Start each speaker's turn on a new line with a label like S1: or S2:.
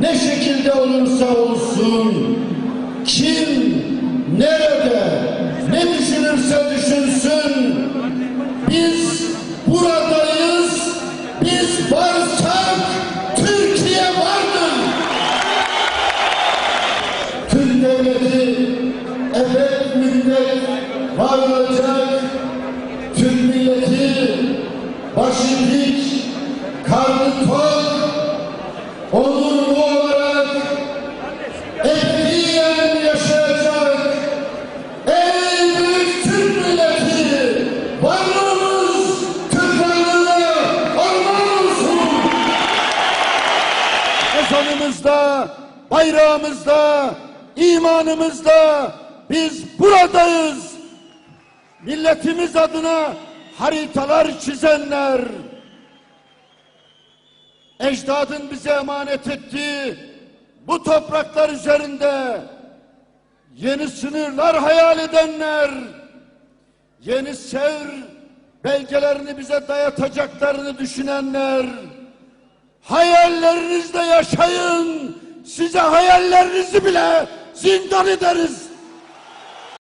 S1: ne şekilde olursa olsun, kim, nerede, ne düşünürse düşünsün, biz buradayız, biz varsak Türkiye vardır. Türk devleti ebed müddet var olacak. Türk milleti başı dik, karnı tok, onurlu ezanımızda, bayrağımızda, imanımızda biz buradayız. Milletimiz adına haritalar çizenler, ecdadın bize emanet ettiği bu topraklar üzerinde yeni sınırlar hayal edenler, yeni sevr belgelerini bize dayatacaklarını düşünenler, Hayallerinizde yaşayın. Size hayallerinizi bile zindan ederiz.